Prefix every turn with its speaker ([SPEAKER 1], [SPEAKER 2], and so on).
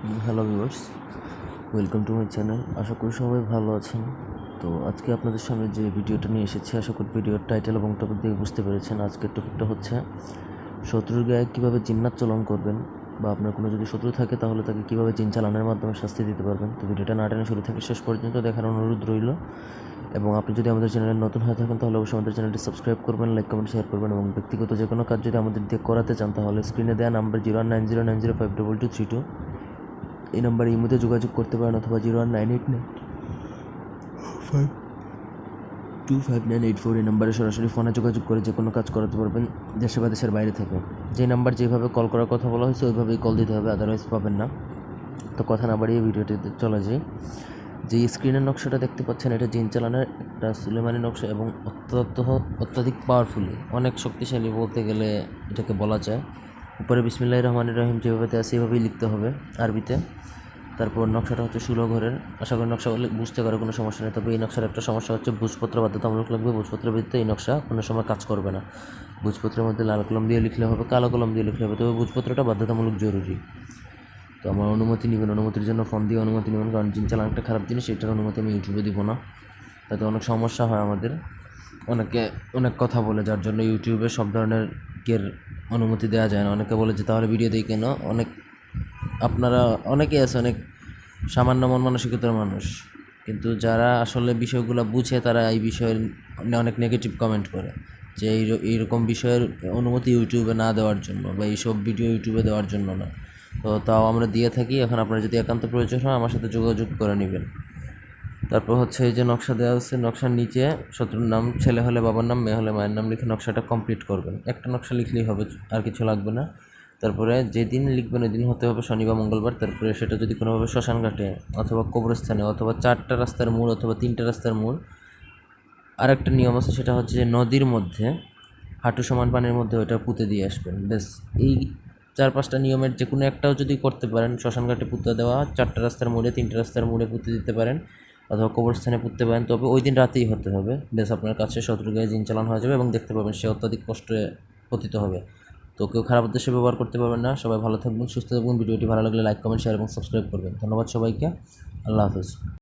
[SPEAKER 1] Hello viewers welcome to my channel আশা করি সবাই ভালো আছেন। তো আজকে আপনাদের সামনে যে ভিডিওটা নিয়ে এসেছি, আশা করি ভিডিওর টাইটেল এবং টপিক দিয়ে বুঝতে পেরেছেন। আজকের টপিকটা হচ্ছে, শত্রুর গায়ে কীভাবে জিন্নাত চলন করবেন বা আপনার কোনো যদি শত্রু থাকে, তাহলে তাকে কীভাবে জিন চালানোর মাধ্যমে শাস্তি দিতে পারবেন। তো ভিডিওটা না টেনে শুরু থেকে শেষ পর্যন্ত দেখার অনুরোধ রইল। এবং আপনি যদি আমাদের চ্যানেলে নতুন হয়ে থাকেন, তাহলে অবশ্যই আমাদের চ্যানেলটি সাবস্ক্রাইব করবেন লাইক কমেন্ট শেয়ার করবেন এবং ব্যক্তিগত যে কোনো কাজ যদি আমাদের দিয়ে করাতে চান, তাহলে স্ক্রিনে দেওয়া number zero nine zero nine zero five double two three two এই নাম্বারে ইমোতে যোগাযোগ করতে পারেন অথবা zero one nine eight nine five two five nine eight four এই নাম্বারে সরাসরি ফোনে যোগাযোগ করে যে কোনো কাজ করাতে পারবেন দেশে বা দেশের বাইরে থেকে। যে নাম্বার যেভাবে কল করার কথা বলা হয়েছে ওইভাবেই কল দিতে হবে আদারওয়াইজ পাবেন না। তো কথা না বাড়িয়ে ভিডিওটিতে চলে যাই। যে স্ক্রিনের নকশাটা দেখতে পাচ্ছেন এটা জিন চালানোর একটা সুলেমানি নকশা এবং অত্যন্ত অত্যাধিক পাওয়ারফুলি অনেক শক্তিশালী বলতে গেলে এটাকে বলা যায়। উপরে বিসমিল্লাহ রহমান রহিম যেভাবে দেওয়া সেভাবেই লিখতে হবে আরবিতে। তারপর নকশাটা হচ্ছে ষোলো ঘরের। আশা করি নকশা বুঝতে পারে, কোনো সমস্যা নেই। তবে এই নকশার একটা সমস্যা হচ্ছে ভোজপত্র বাধ্যতামূলক লাগবে। ভোজপত্রের ভিত্তিতে এই নকশা কোনো সময় কাজ করবে না। ভোজপত্রের মধ্যে লাল কলম দিয়ে লিখলে হবে, কালো কলম দিয়ে লিখলে হবে। তবে ভোজপত্রটা বাধ্যতামূলক জরুরি। তো আমার অনুমতি নেবেন, অনুমতির জন্য ফোন দিয়ে অনুমতি নেবেন, কারণ জিন চালান একটা খারাপ জিনিস সেটার অনুমতি আমি ইউটিউবে দিব না। তাতে অনেক সমস্যা হয় আমাদের। অনেকে অনেক কথা বলে, যার জন্য ইউটিউবে সব ধরনের কের অনুমতি দেওয়া যায় না। অনেকে বলে যে, তাহলে ভিডিও দিই কেন অনেক, আপনারা, অনেকেই আছে, অনেক সামান্য মন মানসিকতার মানুষ। কিন্তু যারা আসলে বিষয়গুলো বুঝে, তারা এই বিষয়ের অনেক নেগেটিভ কমেন্ট করে। যে, এই এইরকম বিষয়ের অনুমতি ইউটিউবে না দেওয়ার জন্য বা এইসব ভিডিও ইউটিউবে দেওয়ার জন্য না। তো তাও আমরা দিয়ে থাকি। এখন আপনার যদি একান্ত প্রয়োজন হয়, আমার সাথে যোগাযোগ করে নেবেন। তারপর হচ্ছে এই যে নকশা দেওয়া আছে, নকশার নিচে শত্রুর নাম, ছেলে হলে বাবার নাম, মেয়ে হলে মায়ের নাম লিখে নকশাটা কমপ্লিট করবেন। একটা নকশা লিখলেই হবে, আর কিছু লাগবে না। তারপরে যেদিন লিখবেন ওই দিন হতে হবে শনি বা মঙ্গলবার। তারপরে সেটা যদি কোনোভাবে শ্মশান ঘাটে অথবা কবরস্থানে অথবা চারটা রাস্তার মোড় অথবা তিনটা রাস্তার মোড়, আরেকটা নিয়ম আছে, সেটা হচ্ছে যে নদীর মধ্যে, হাঁটু সমান পানির মধ্যে ওটা পুঁতে দিয়ে আসবেন। বেশ এই চার পাঁচটা নিয়মের যে কোনো একটাও যদি করতে পারেন শ্মশানঘাটে পুঁতে দেওয়া, চারটা রাস্তার মোড়ে, তিনটা রাস্তার মোড়ে পুঁতে দিতে পারেন অথবা কবরস্থানে পুঁততে পারেন। তবে ওই দিন রাতেই হতে হবে। বেশ, আপনার কাছে শত্রু গায়ে জিন চালান হয়ে যাবে এবং দেখতে পাবেন সে অত্যাধিক কষ্টে পতিত হবে। তো কেউ খারাপ উদ্দেশ্যে ব্যবহার করতে পারবেন না। সবাই ভালো থাকবেন, সুস্থ থাকবেন। ভিডিওটি ভালো লাগলে লাইক, কমেন্ট শেয়ার এবং সাবস্ক্রাইব করবেন। ধন্যবাদ সবাইকে। আল্লাহ হাফেজ।